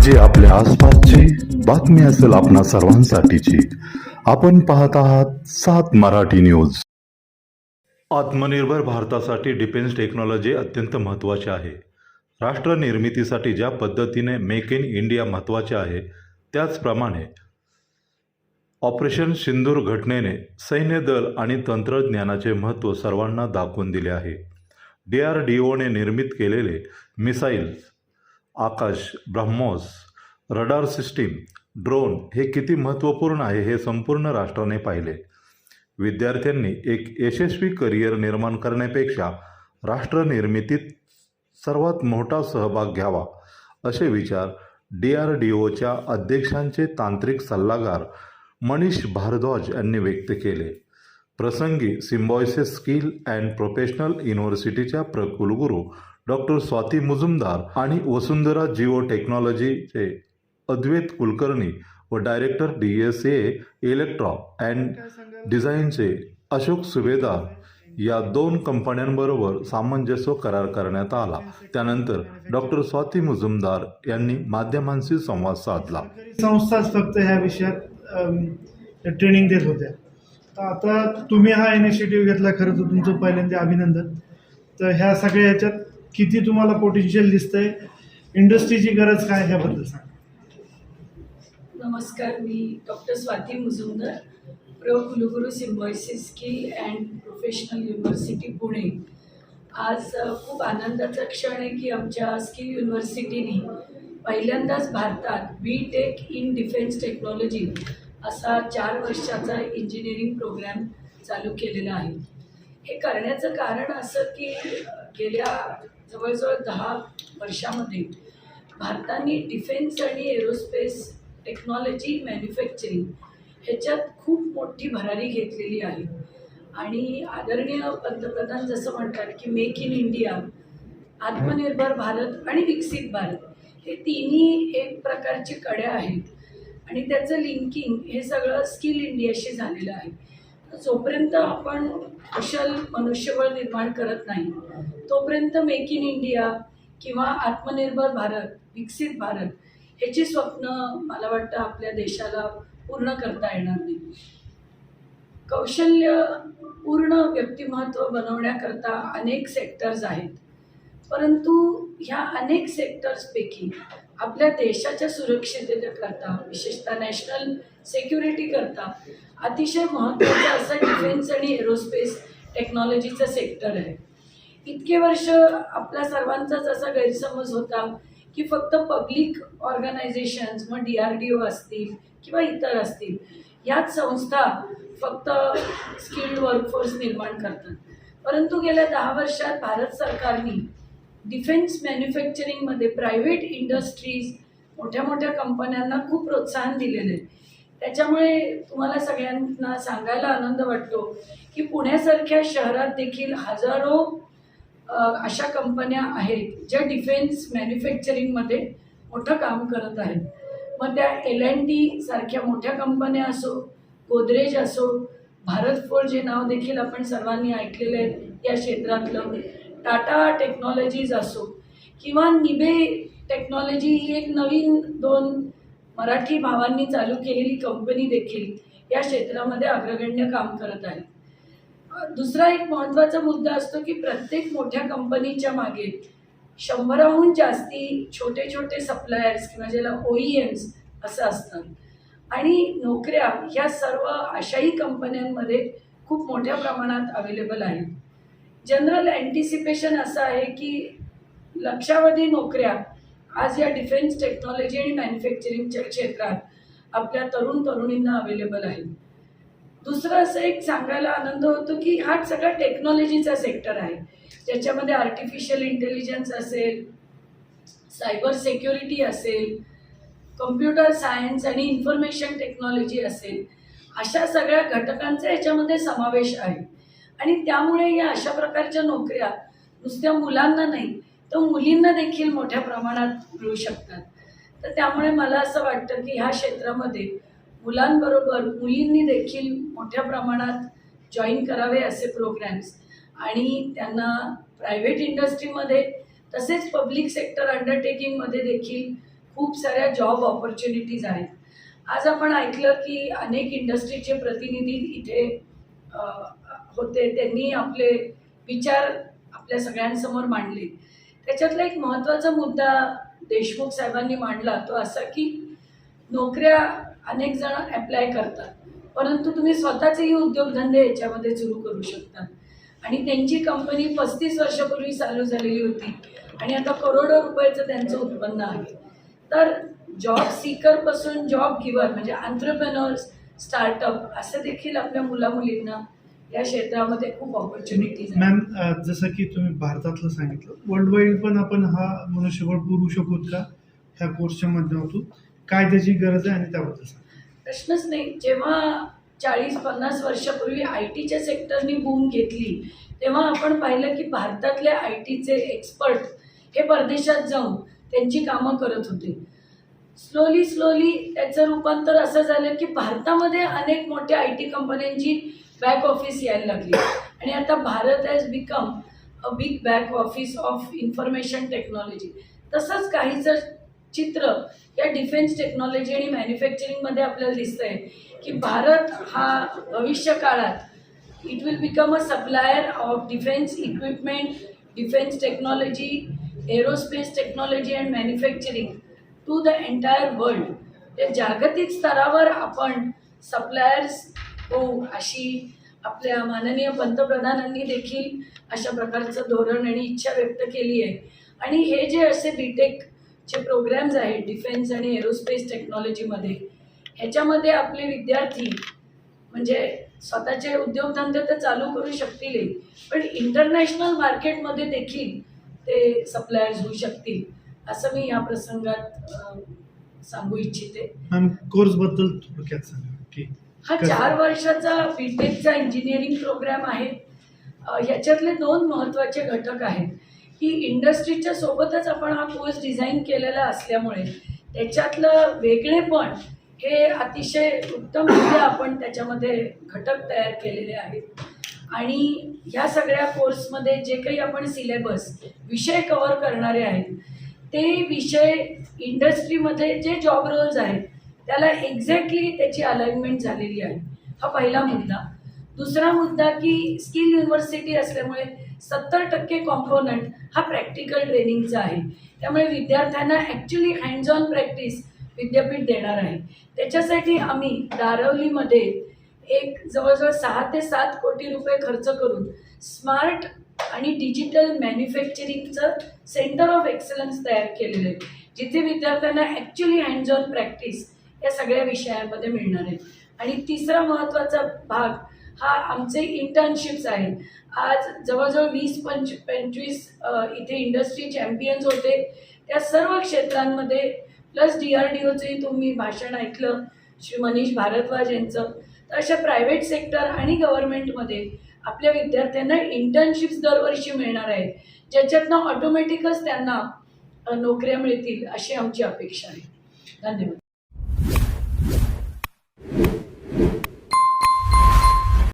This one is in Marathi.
म्हणजे आपल्या आसपासची बातमी असेल आपणा सर्वांसाठीची. आपण पाहत आहात सात मराठी न्यूज. आत्मनिर्भर भारतासाठी डिफेन्स टेक्नॉलॉजी अत्यंत महत्त्वाची आहे. राष्ट्र निर्मितीसाठी ज्या पद्धतीने मेक इन इंडिया महत्त्वाचे आहे त्याचप्रमाणे ऑपरेशन सिंदूर घटनेने सैन्य दल आणि तंत्रज्ञानाचे महत्त्व सर्वांना दाखवून दिले आहे. डी आर डी ओने निर्मित केलेले missiles Akash BrahMos radar system drone हे किती महत्त्वपूर्ण आहे हे संपूर्ण राष्ट्राने पाहिले. विद्यार्थ्यांनी एक यशस्वी करिअर निर्माण करण्यापेक्षा राष्ट्रनिर्मितीत सर्वात मोठा सहभाग घ्यावा असे विचार डी आर डी ओच्या अध्यक्षांचे तांत्रिक सल्लागार मनीष भारद्वाज यांनी व्यक्त केले. प्रसंगी सिम्बॉयसेस स्किल अँड प्रोफेशनल युनिव्हर्सिटीच्या प्र कुलगुरू डॉक्टर स्वाती मुजुमदार आणि वसुंधरा जिओ टेक्नॉलॉजीचे अद्वैत कुलकर्णी व director D S A electro and डिझाईनचे अशोक सुभेदार या दोन कंपन्यांबरोबर सामंजस्य करार करण्यात आला. त्यानंतर डॉक्टर स्वाती मुजुमदार यांनी माध्यमांशी संवाद साधला. संस्थाच फक्त ह्या विषयात ट्रेनिंग देत होत्या. आता तुम्ही हा इनिशिएटिव्ह घेतला खरं तर तुमचं पहिल्यांदा अभिनंदन. तर ह्या सगळ्या ह्याच्यात किती तुम्हाला पोटेन्शियल दिसतंय? इंडस्ट्रीची गरज काय ह्याबद्दल सांग. नमस्कार मी डॉक्टर स्वाती मुजुमदार प्रो कुलगुरू Symbiosis skill and professional university Pune. आज खूप आनंदाचा क्षण आहे की आमच्या स्किल युनिव्हर्सिटीने पहिल्यांदाच भारतात B tech in defence technology असा चार वर्षाचा इंजिनिअरिंग प्रोग्रॅम चालू केलेला आहे. हे करण्याचं कारण असं की गेल्या जवळजवळ दहा वर्षामध्ये भारताने डिफेन्स आणि एरोस्पेस टेक्नॉलॉजी मॅन्युफॅक्चरिंग ह्याच्यात खूप मोठी भरारी घेतलेली आहे. आणि आदरणीय पंतप्रधान जसं म्हणतात की मेक इन इंडिया आत्मनिर्भर भारत आणि विकसित भारत हे तिन्ही एक प्रकारचे कड्या आहेत. आणि त्याचं लिंकिंग हे सगळं स्किल इंडियाशी झालेलं आहे. जोपर्यंत आपण कुशल मनुष्यबळ निर्माण करत नाही तोपर्यंत मेक इन इंडिया किंवा आत्मनिर्भर भारत विकसित भारत ह्याची स्वप्न मला वाटतं आपल्या देशाला पूर्ण करता येणार नाही. कौशल्य पूर्ण व्यक्तिमत्व बनवण्याकरता अनेक सेक्टर्स आहेत. परंतु ह्या अनेक सेक्टर्सपैकी आपल्या देशाच्या सुरक्षिततेकरता विशेषतः नॅशनल सिक्युरिटीकरता अतिशय महत्त्वाचं असं डिफेन्स आणि एरोस्पेस टेक्नॉलॉजीचं सेक्टर आहे. इतके वर्ष आपल्या सर्वांचाच असा गैरसमज होता की फक्त पब्लिक ऑर्गनायझेशन्स मग डी आर डी ओ असतील किंवा इतर असतील ह्याच संस्था फक्त स्किल्ड वर्कफोर्स निर्माण करतात. परंतु गेल्या दहा वर्षात भारत सरकारने डिफेन्स मॅन्युफॅक्चरिंगमध्ये प्रायव्हेट इंडस्ट्रीज मोठ्या मोठ्या कंपन्यांना खूप प्रोत्साहन दिलेलं आहे. त्याच्यामुळे तुम्हाला सगळ्यांना सांगायला आनंद वाटतो की पुण्यासारख्या शहरात देखील हजारो अशा कंपन्या आहेत ज्या डिफेन्स मॅन्युफॅक्चरिंगमध्ये मोठं काम करत आहेत. मग त्या एल अँड टी सारख्या मोठ्या कंपन्या असो गोदरेज असो भारत फोर जे नाव देखील आपण सर्वांनी ऐकलेलं आहे या क्षेत्रातलं. टाटा टेक्नॉलॉजीज असो किंवा निबे टेक्नॉलॉजी ही एक नवीन दोन मराठी भावांनी चालू केलेली कंपनी देखील या क्षेत्रामध्ये अग्रगण्य काम करत आहे. दुसरा एक महत्त्वाचा मुद्दा असतो की प्रत्येक मोठ्या कंपनीच्या मागे शंभराहून जास्ती छोटे छोटे सप्लायर्स किंवा ज्याला ओ ई एम्स असं असतात आणि नोकऱ्या ह्या सर्व अशाही कंपन्यांमध्ये खूप मोठ्या प्रमाणात अवेलेबल आहेत. जनरल अँटिसिपेशन असं आहे की लक्षावधी नोकऱ्या आज या डिफेन्स टेक्नॉलॉजी आणि मॅन्युफॅक्चरिंगच्या क्षेत्रात आपल्या तरुण तरुणींना अवेलेबल आहेत दुसरं असं एक सांगायला आनंद होतो की हा सगळा टेक्नॉलॉजीचा सेक्टर आहे. ज्याच्यामध्ये आर्टिफिशियल इंटेलिजन्स असेल सायबर सेक्युरिटी असेल कम्प्युटर सायन्स आणि इन्फॉर्मेशन टेक्नॉलॉजी असेल अशा सगळ्या घटकांचा याच्यामध्ये समावेश आहे. आणि त्यामुळे या अशा प्रकारच्या नोकऱ्या नुसत्या मुलांना नाही तर मुलींना देखील मोठ्या प्रमाणात मिळू शकतात. तर त्यामुळे मला असं वाटतं की ह्या क्षेत्रामध्ये मुलांबरोबर मुलींनी देखील मोठ्या प्रमाणात जॉईन करावे असे प्रोग्रॅम्स आणि त्यांना प्रायव्हेट इंडस्ट्रीमध्ये तसेच पब्लिक सेक्टर अंडरटेकिंगमध्ये देखील खूप साऱ्या जॉब ऑपॉर्च्युनिटीज आहेत. आज आपण ऐकलं की अनेक इंडस्ट्रीचे प्रतिनिधी इथे होते त्यांनी आपले विचार आपल्या सगळ्यांसमोर मांडले. त्याच्यातला एक महत्त्वाचा मुद्दा देशमुख साहेबांनी मांडला तो असा की नोकऱ्या अनेक जण ॲप्लाय करतात परंतु तुम्ही स्वतःचेही उद्योगधंदे याच्यामध्ये सुरू करू शकता. आणि त्यांची कंपनी पस्तीस वर्षापूर्वी चालू झालेली होती आणि आता करोडो रुपयाचं त्यांचं उत्पन्न आहे. तर जॉब सीकरपासून जॉब गिवर म्हणजे आंतरप्रेनर्स स्टार्टअप असं देखील आपल्या मुलामुलींना या क्षेत्रामध्ये खूप ऑपॉर्च्युनिटीज आहेत मॅम जसं की तुम्ही भारतातलं सांगितलं वर्ल्ड वाईड पण आपण हा मनुष्यबळ पुरू शकू का? ह्या कोर्सच्या माध्यमातून. काय त्याची गरज आहे आणि त्याबद्दल प्रश्नच नाही. जेव्हा चाळीस पन्नास वर्षापूर्वी आय टीच्या सेक्टरनी बूम घेतली तेव्हा आपण पाहिलं की भारतातले आय टीचे एक्सपर्ट हे परदेशात जाऊन त्यांची कामं करत होते. स्लोली स्लोली त्याचं रूपांतर असं झालं की भारतामध्ये अनेक मोठ्या आय टी कंपन्यांची बॅक ऑफिस यायला लागली. आणि आता Bharat has become a big back office of information technology तसंच काहीचं चित्र या डिफेन्स टेक्नॉलॉजी आणि मॅन्युफॅक्चरिंगमध्ये आपल्याला दिसतंय की भारत हा भविष्य काळात it will become a supplier of defence equipment defence technology aerospace technology and manufacturing to the entire world ते जागतिक स्तरावर आपण सप्लायर्स होऊ अशी आपल्या माननीय पंतप्रधानांनी देखील अशा प्रकारचं धोरण आणि इच्छा व्यक्त केली आहे. आणि हे जे असे बीटेकचे प्रोग्रॅम्स आहेत डिफेन्स आणि एरोस्पेस टेक्नॉलॉजीमध्ये ह्याच्यामध्ये आपले विद्यार्थी म्हणजे स्वतःचे उद्योगधंदे तर चालू करू शकतील पण इंटरनॅशनल मार्केटमध्ये देखील ते सप्लायर्स होऊ शकतील. असं मी या प्रसंगात सांगू इच्छिते. मॅम कोर्सबद्दल थोडक्यात सांगा हा? चार वर्षाचा बीटेकचा इंजिनिअरिंग प्रोग्राम आहे. अ, याच्यातले दोन महत्त्वाचे घटक आहेत. की इंडस्ट्रीच्या सोबतच आपण हा कोर्स डिझाईन केलेला असल्यामुळे त्याच्यातलं वेगळेपण हे अतिशय उत्तमरित्या आपण त्याच्यामध्ये घटक तयार केलेले आहेत. आणि ह्या सगळ्या कोर्समध्ये जे काही आपण सिलेबस विषय कव्हर करणारे आहेत ते विषय इंडस्ट्रीमध्ये जे जॉब रोल्स आहेत त्याला एक्झॅक्टली त्याची अलाइनमेंट झालेली आहे. हा पहिला मुद्दा. दुसरा मुद्दा की स्किल युनिव्हर्सिटी असल्यामुळे सत्तर टक्के कॉम्पोनंट हा प्रॅक्टिकल ट्रेनिंगचा आहे. त्यामुळे विद्यार्थ्यांना ॲक्च्युली हँड्स ऑन प्रॅक्टिस विद्यापीठ देणार आहे. त्याच्यासाठी आम्ही दारवलीमध्ये एक जवळजवळ सहा ते सात कोटी रुपये खर्च करून स्मार्ट आणि डिजिटल मॅन्युफॅक्चरिंगचं सेंटर ऑफ एक्सलन्स तयार केलेलं आहे. जिथे विद्यार्थ्यांना ॲक्च्युली हँड्स ऑन प्रॅक्टिस या सगळ्या विषयांमध्ये मिळणार आहेत आणि तिसरा महत्त्वाचा भाग हा आमचे इंटर्नशिप्स आहेत. आज जवळजवळ वीस पंच पंचवीस इथे इंडस्ट्री चॅम्पियन्स होते. त्या सर्व क्षेत्रांमध्ये प्लस डी आर डी ओचंही तुम्ही भाषण ऐकलं श्री मनीष भारद्वाज यांचं. तर अशा प्रायव्हेट सेक्टर आणि गव्हर्नमेंटमध्ये आपल्या विद्यार्थ्यांना इंटर्नशिप्स दरवर्षी मिळणार आहेत. ज्याच्यातनं ऑटोमॅटिकच त्यांना नोकऱ्या मिळतील अशी आमची अपेक्षा आहे. धन्यवाद.